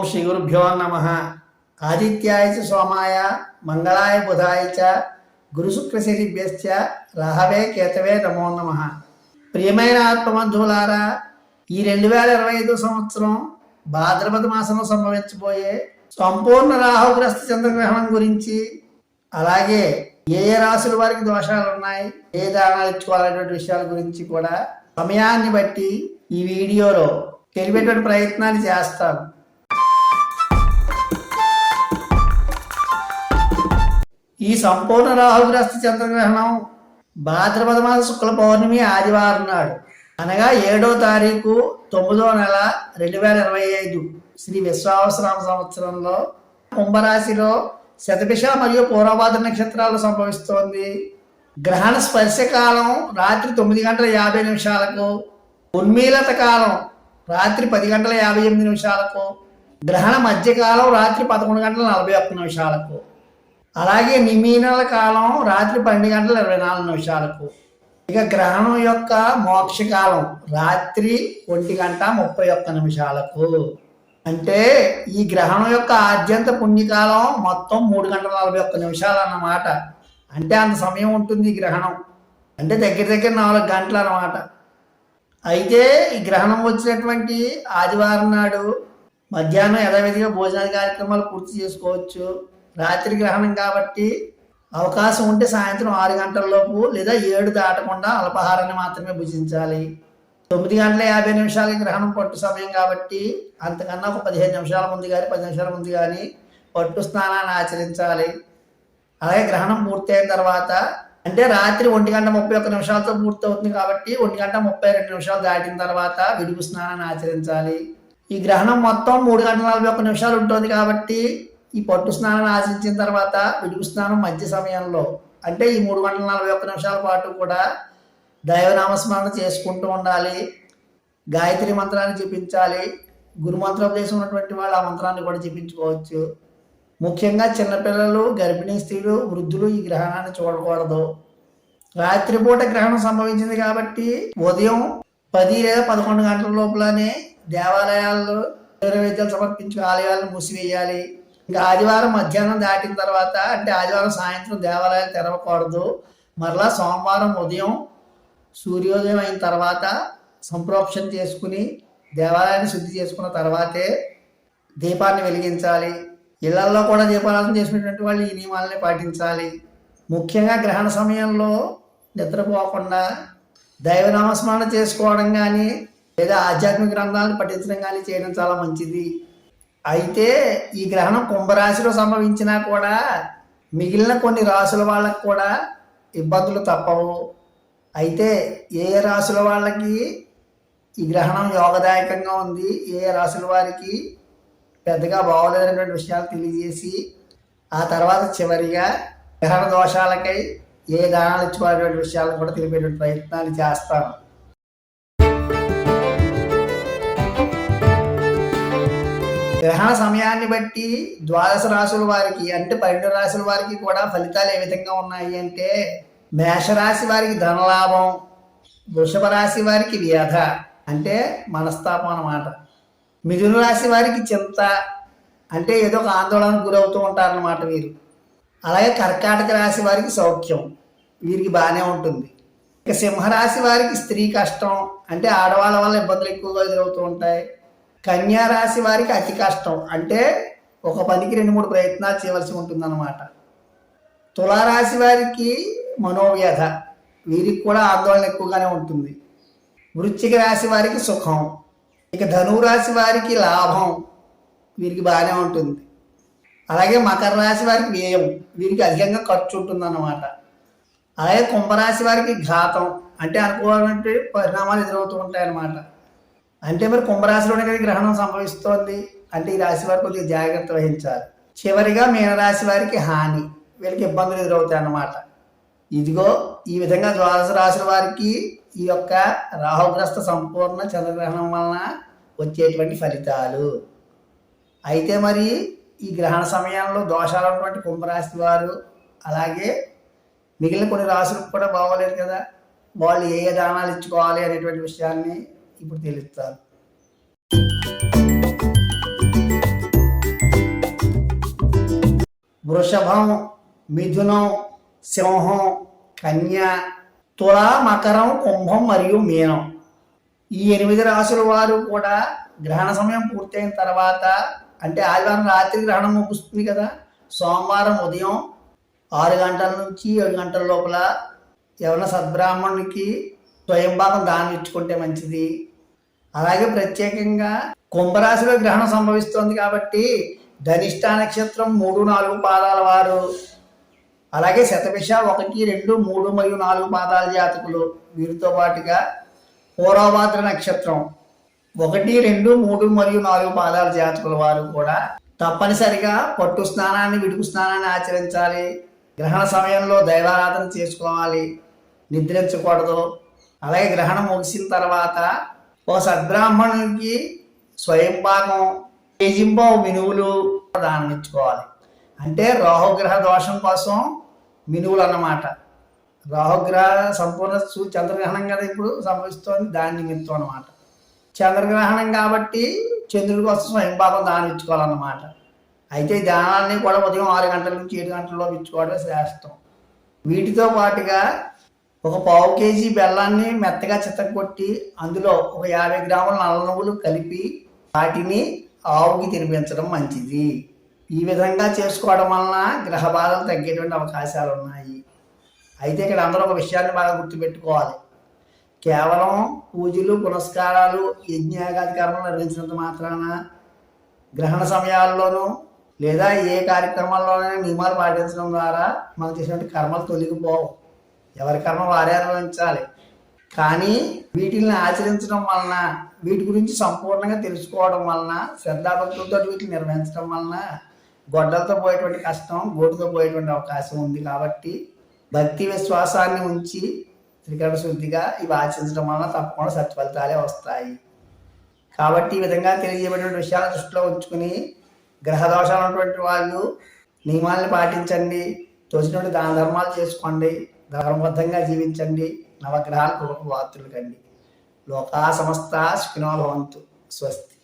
ఓం శ్రీ గురుభ్యో నమ. ఆదిత్యాయ చ సోమాయ మంగళాయ బుధాయ చ గురుశుక్రశనిభ్యశ్చ రాహవే కేతవే నమో నమ. ప్రియమైన ఆత్మబంధువులారా ఈ రెండు వేల ఇరవై ఐదు సంవత్సరం భాద్రపద మాసంలో సంభవించబోయే సంపూర్ణ రాహుగ్రస్త చంద్రగ్రహణం గురించి అలాగే ఏ ఏ రాశుల వారికి దోషాలు ఉన్నాయి ఏ దానాలు ఇచ్చుకోవాలనేటువంటి విషయాల గురించి కూడా సమయాన్ని బట్టి ఈ వీడియోలో తెలిపేటువంటి ప్రయత్నాలు చేస్తాను. ఈ సంపూర్ణ రాహుగ్రస్త చంద్రగ్రహణం భాద్రపద మాస శుక్ల పౌర్ణమి ఆదివారం నాడు. అనగా ఏడో తారీఖు తొమ్మిదో నెల రెండు వేల ఇరవై ఐదు శ్రీ విశ్వావసరామ సంవత్సరంలో కుంభరాశిలో శతభిష మరియు పూర్వభాద్ర నక్షత్రాలు సంభవిస్తోంది. గ్రహణ స్పర్శ కాలం రాత్రి తొమ్మిది గంటల యాభై నిమిషాలకు ఉన్మీలత కాలం రాత్రి పది గంటల యాభై ఎనిమిది నిమిషాలకు గ్రహణ మధ్యకాలం రాత్రి పదకొండు గంటల నలభై ఒక్క నిమిషాలకు. అలాగే నిమీనల కాలం రాత్రి పన్నెండు గంటల ఇరవై నాలుగు నిమిషాలకు. ఇక గ్రహణం యొక్క మోక్షకాలం రాత్రి ఒంటి గంట ముప్పై ఒక్క నిమిషాలకు. అంటే ఈ గ్రహణం యొక్క ఆద్యంత పుణ్యకాలం మొత్తం మూడు గంటల నలభై ఒక్క నిమిషాలు అన్నమాట అంటే అంత సమయం ఉంటుంది ఈ గ్రహణం. అంటే దగ్గర దగ్గర నాలుగు గంటలు అన్నమాట అయితే ఈ గ్రహణం వచ్చినటువంటి ఆదివారం నాడు మధ్యాహ్నం యథావిధిగా భోజనాది కార్యక్రమాలు పూర్తి చేసుకోవచ్చు. రాత్రి గ్రహణం కాబట్టి అవకాశం ఉంటే సాయంత్రం ఆరు గంటలలోపు లేదా ఏడు దాటకుండా అల్పాహారాన్ని మాత్రమే భుజించాలి. తొమ్మిది గంటల యాభై నిమిషాలకి గ్రహణం పట్టు సమయం కాబట్టి అంతకన్నా ఒక పదిహేను నిమిషాల ముందు కానీ పది నిమిషాల ముందు కానీ పట్టు స్నానాన్ని ఆచరించాలి. అలాగే గ్రహణం పూర్తయిన తర్వాత అంటే రాత్రి ఒంటి గంట ముప్పై ఒక్క నిమిషాలతో పూర్తవుతుంది కాబట్టి ఒంటి గంట ముప్పై రెండు నిమిషాలు దాటిన తర్వాత విడుపు స్నానాన్ని ఆచరించాలి. ఈ గ్రహణం మొత్తం మూడు గంటల నలభై ఒక్క నిమిషాలు ఉంటుంది కాబట్టి ఈ పట్టు స్నానం ఆశించిన తర్వాత విడుపు స్నానం మధ్య సమయంలో అంటే ఈ మూడు గంటల నలభై ఒక్క నిమిషాల పాటు కూడా దైవనామస్మరణ చేసుకుంటూ ఉండాలి. గాయత్రి మంత్రాన్ని జపించాలి. గురు మంత్రోపదేశం ఉన్నటువంటి వాళ్ళు ఆ మంత్రాన్ని కూడా జపించుకోవచ్చు. ముఖ్యంగా చిన్నపిల్లలు గర్భిణీ స్త్రీలు వృద్ధులు ఈ గ్రహణాన్ని చూడకూడదు. రాత్రిపూట గ్రహణం సంభవించింది కాబట్టి ఉదయం పది లేదా పదకొండు గంటల లోపలనే దేవాలయాల్లో నైవేద్యాలు సమర్పించి ఆలయాలను మూసివేయాలి. ఇంకా ఆదివారం మధ్యాహ్నం దాటిన తర్వాత అంటే ఆదివారం సాయంత్రం దేవాలయాలు తెరవకూడదు. మరలా సోమవారం ఉదయం సూర్యోదయం అయిన తర్వాత సంప్రోక్షణ చేసుకుని దేవాలయాన్ని శుద్ధి చేసుకున్న తర్వాతే దీపాన్ని వెలిగించాలి. ఇళ్ళల్లో కూడా దీపారాధన చేసినటువంటి వాళ్ళు ఈ నియమాలని పాటించాలి. ముఖ్యంగా గ్రహణ సమయంలో నిద్రపోకుండా దైవనామస్మరణ చేసుకోవడం కానీ లేదా ఆధ్యాత్మిక గ్రంథాలను పఠించడం కానీ చేయడం చాలా మంచిది. అయితే ఈ గ్రహణం కుంభరాశిలో సంభవించినా కూడా మిగిలిన కొన్ని రాసుల వాళ్ళకు కూడా ఇబ్బందులు తప్పవు. అయితే ఏ రాశుల రాసుల వాళ్ళకి ఈ గ్రహణం యోగదాయకంగా ఉంది ఏ ఏ రాసుల వారికి పెద్దగా బాగోలేదనేటువంటి విషయాలు తెలియజేసి ఆ తర్వాత చివరిగా గ్రహణ దోషాలకై ఏ దానాలు ఇచ్చుకోవాలనేటువంటి విషయాలను కూడా తెలిపేటువంటి ప్రయత్నాలు చేస్తాను. గ్రహ సమయాన్ని బట్టి ద్వాదశ రాశుల వారికి అంటే పన్నెండు రాశుల వారికి కూడా ఫలితాలు ఏ విధంగా ఉన్నాయి అంటే మేషరాశి వారికి ధనలాభం వృషభ రాశి వారికి వ్యధ అంటే మనస్తాపం అన్నమాట. మిథున రాశి వారికి చింత అంటే ఏదో ఒక ఆందోళనకు గురవుతూ ఉంటారన్నమాట వీరు. అలాగే కర్కాటక రాశి వారికి సౌఖ్యం వీరికి బాగానే ఉంటుంది. ఇక సింహరాశి వారికి స్త్రీ కష్టం అంటే ఆడవాళ్ళ వల్ల ఇబ్బందులు ఎక్కువగా ఎదురవుతూ ఉంటాయి. కన్యా రాశి వారికి అతి కష్టం. అంటే ఒక పనికి రెండు మూడు ప్రయత్నాలు చేయవలసి ఉంటుందన్నమాట. తులారాశి వారికి మనోవ్యధ. వీరికి కూడా ఆందోళన ఎక్కువగానే ఉంటుంది. వృశ్చిక రాశి వారికి సుఖం. ఇక ధనురాశి రాశి వారికి లాభం. వీరికి బాగానే ఉంటుంది. అలాగే మకర రాశి వారికి వ్యయం. వీరికి అధికంగా ఖర్చు ఉంటుంది అన్నమాట అలాగే కుంభరాశి వారికి ఘాతం. అంటే అనుకోవాలంటే పరిణామాలు ఎదురవుతూ ఉంటాయన్నమాట. అంటే మరి కుంభరాశిలోనే కదా గ్రహణం సంభవిస్తోంది. అంటే ఈ రాశి వారు కొద్దిగా జాగ్రత్త వహించాలి. చివరిగా మీనరాశి వారికి హాని వీళ్ళకి ఇబ్బందులు ఎదురవుతాయి అన్నమాట. ఇదిగో ఈ విధంగా ద్వాదశ రాశుల వారికి ఈ యొక్క రాహుగ్రస్త సంపూర్ణ చంద్రగ్రహణం వలన వచ్చేటువంటి ఫలితాలు. అయితే మరి ఈ గ్రహణ సమయంలో దోషాలు ఉన్నటువంటి కుంభరాశి వారు అలాగే మిగిలిన కొన్ని రాశులకు కూడా బాగోలేదు కదా. వాళ్ళు ఏ ఏ దానాలు ఇచ్చుకోవాలి అనేటువంటి విషయాన్ని ఇప్పుడు తెలుస్తాను వృషభం మిథునం సింహం కన్య తుల మకరం కుంభం మరియు మీనం. ఈ ఎనిమిది రాశుల వారు కూడా గ్రహణ సమయం పూర్తయిన తర్వాత అంటే ఆదివారం రాత్రి గ్రహణం ముగుస్తుంది కదా సోమవారం ఉదయం ఆరు గంటల నుంచి ఏడు గంటల లోపల ఎవరైనా సద్బ్రాహ్మణునికి స్వయం భాగం దానం ఇచ్చుకుంటే మంచిది. అలాగే ప్రత్యేకంగా కుంభరాశిలో గ్రహణం సంభవిస్తోంది కాబట్టి ధనిష్ట నక్షత్రం మూడు నాలుగు పాదాల వారు. అలాగే శతభిష ఒకటి రెండు మూడు మరియు నాలుగు పాదాల జాతకులు. వీరితో పాటుగా పూర్వభాద్ర నక్షత్రం ఒకటి రెండు మూడు మరియు నాలుగు పాదాల జాతకుల వారు కూడా తప్పనిసరిగా పట్టు స్నానాన్ని విడుపు స్నానాన్ని ఆచరించాలి. గ్రహణ సమయంలో దైవారాధన చేసుకోవాలి. నిద్రించకూడదు. అలాగే గ్రహణం ముగిసిన తర్వాత ఒక సద్బ్రాహ్మణునికి స్వయం భాగం కేజింబో మినువులు దానం ఇచ్చుకోవాలి అంటే రాహుగ్రహ దోషం కోసం మినువులు అన్నమాట. రాహుగ్రహ సంపూర్ణ చంద్రగ్రహణం కదా ఇప్పుడు సంభవిస్తోంది దాని నిమిత్తం అనమాట చంద్రగ్రహణం కాబట్టి చంద్రుడి కోసం స్వయం భాగం దానం ఇచ్చుకోవాలన్నమాట అయితే దానాన్ని కూడా ఉదయం ఆరు గంటల నుంచి ఏడు గంటల్లో ఇచ్చుకోవడం శ్రేష్టం. వీటితో పాటుగా ఒక పావు కేజీ బెల్లాన్ని మెత్తగా చితకొట్టి అందులో ఒక యాభై గ్రాముల నల్ల నువ్వులు కలిపి వాటిని ఆవుకి తినిపించడం మంచిది. ఈ విధంగా చేసుకోవడం వలన గ్రహ బాధలు తగ్గేటువంటి అవకాశాలు ఉన్నాయి. అయితే ఇక్కడ అందరూ ఒక విషయాన్ని బాగా గుర్తుపెట్టుకోవాలి. కేవలం పూజలు పునస్కారాలు యజ్ఞాగాది కర్మలు నిర్వహించినంత మాత్రాన గ్రహణ సమయాల్లోనూ లేదా ఏ కార్యక్రమాల్లోనైనా నియమాలు పాటించడం ద్వారా మనం చేసినటువంటి కర్మలు తొలగిపోవు. ఎవరి కర్మ వారే అనుభవించాలి. కానీ వీటిని ఆచరించడం వలన వీటి గురించి సంపూర్ణంగా తెలుసుకోవడం వలన శ్రద్ధాభక్తులతో వీటిని నిర్వహించడం వలన గొడ్డలతో పోయేటువంటి కష్టం గోటుతో పోయేటువంటి అవకాశం ఉంది కాబట్టి భక్తి విశ్వాసాన్ని ఉంచి త్రికరణ శుద్ధిగా ఇవి ఆచరించడం వలన తప్పకుండా సత్ఫలితాలే వస్తాయి. కాబట్టి ఈ విధంగా తెలియజేయబడిన విషయాల దృష్టిలో ఉంచుకుని గ్రహ దోషాలు ఉన్నటువంటి వాళ్ళు నియమాలను పాటించండి తోచినటువంటి దాన ధర్మాలు చేసుకోండి. ధర్మబద్ధంగా జీవించండి. నవగ్రహాలకు కృపకు వార్తలు కండి. లోకా సమస్త సుఖినో స్వస్తి.